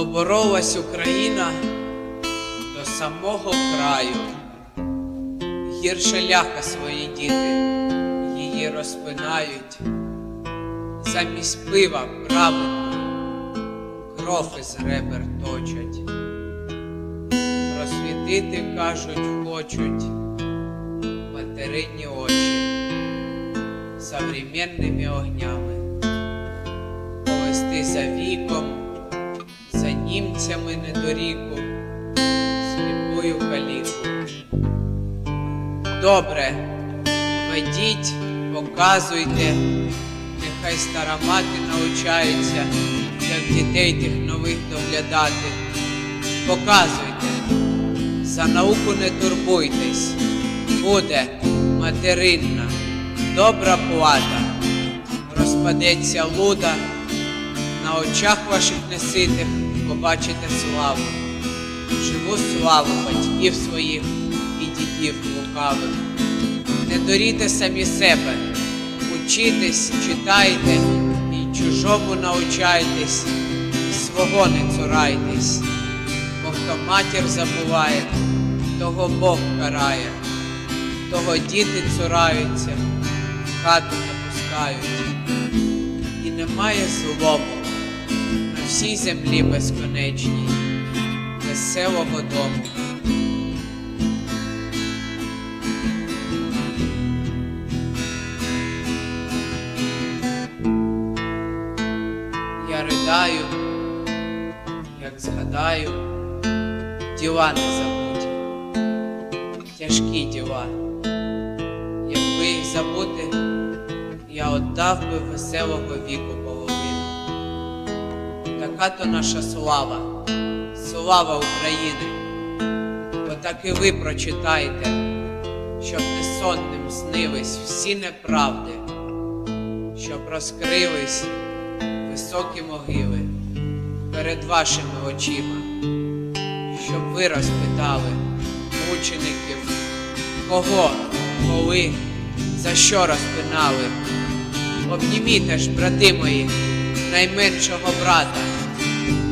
Но боролась Україна до самого краю. Гірше ляха свої діти її розпинають. Замість пива праведної кров із ребер точать. Просвітити, кажуть, хочуть материнні очі современними огнями, повести за віком, німцями недоріку, сліпую каліку. Добре, ведіть, показуйте, нехай стара мати навчається, як дітей тих нових доглядати. Показуйте, за науку не турбуйтесь, буде материнна, добра плата, розпадеться луда, очах ваших неситих побачите славу, живу славу батьків своїх і дітів лукавих. Не доріте самі себе, учітесь, читайте і чужому научайтесь, і свого не цурайтесь, бо хто матір забуває, того Бог карає, того діти цураються, хату не пускають. І немає злому на всій землі безконечній, веселого дому. Я ридаю, як згадаю, діла не забуті, тяжкі діла. Якби їх забути, я отдав би веселого віку половину. Така то наша слава, слава України. Бо так і ви прочитайте, щоб несонним снились всі неправди, щоб розкрились високі могили перед вашими очима, щоб ви розпитали мучеників, кого, коли, за що розпинали. Обніміте ж, брати мої, найменшого брата,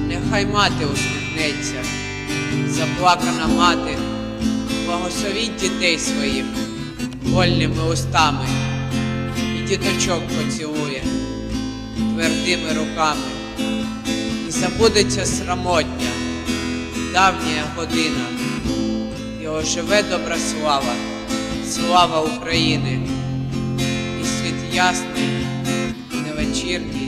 нехай мати усміхнеться, заплакана мати, благословіть дітей своїх вольними устами. І діточок поцілує твердими руками, і забудеться срамотня, давня година, і оживе добра слава, слава України, і світ ясний, невечірній,